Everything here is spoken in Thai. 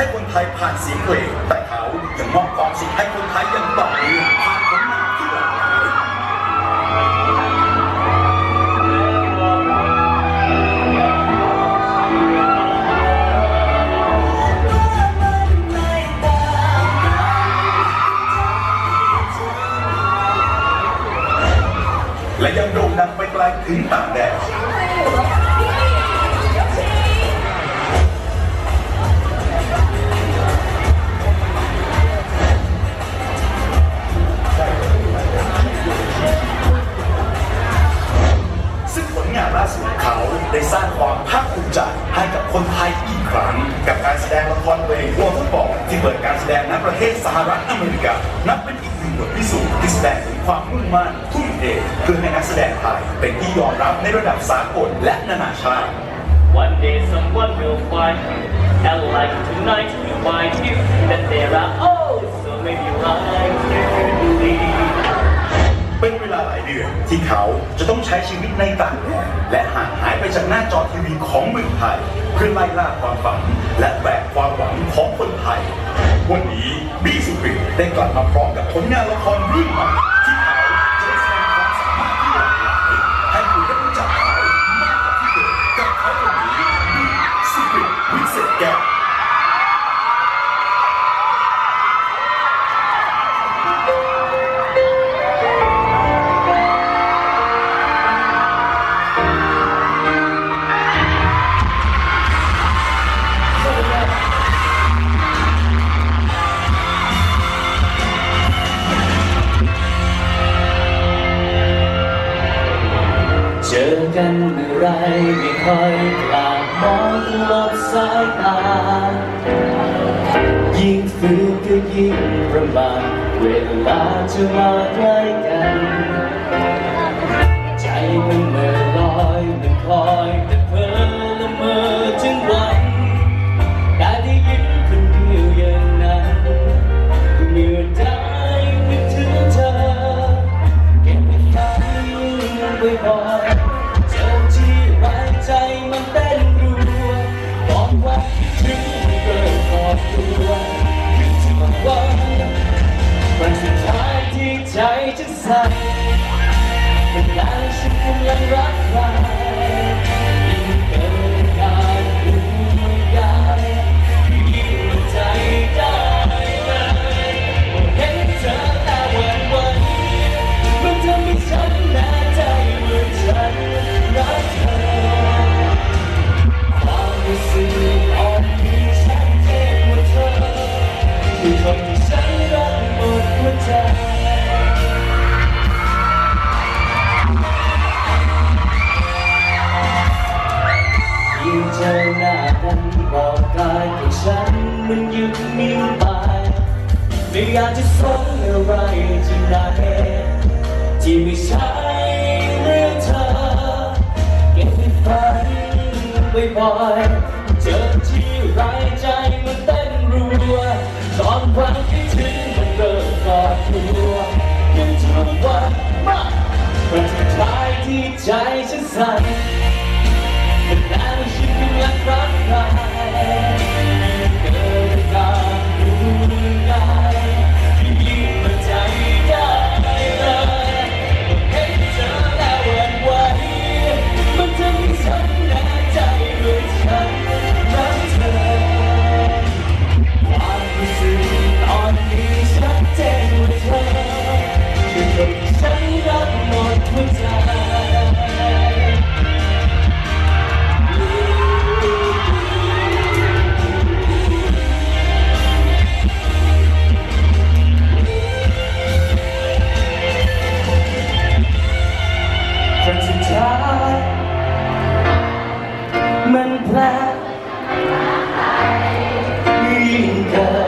ให้คนไทยผ่านเสียงเพลงแต่เขายังมอบความสุขให้คนไทยอย่างต่อเนื่องผ่านผลงานที่หลากหลายและยังโด่งดังไปไกลถึงต่างแดน เขาได้สร้างความภาคภูมิใจให้กับคนไทยอีกครั้ง กับการแสดงละครเพลงวัวฟุตบอลที่เปิดการแสดงณประเทศสหรัฐอเมริกา นับเป็นอีกหนึ่งบทพิสูจน์ที่แสดงถึงความมุ่งมั่นทุ่มเทเพื่อให้นักแสดงไทยเป็นที่ยอมรับในระดับสากลและนานาชาติ One day someone will find you And like tonight you find you That there are oh so many like ที่เขาจะต้องใช้ชีวิตในต่างแดนและห่างหายไปจากหน้าจอทีวีของเมืองไทย เพื่อไล่ล่าความฝัน และแบกความหวังของคนไทย วันนี้บี้สุกริตได้กลับมาพร้อมกับผลงานละครเรื่องใหม่ กันเมื่อไรไม่ค่อยกล้ามองลบสายตา ยิ่งฝืนก็ยิ่งประมาทเวลาจะมาใกล้กัน ยิ่งเจอหน้ากันบอกกายของฉันมันยุดนิ่งไปไม่อยากจะสนอะไรที่ไหน fica.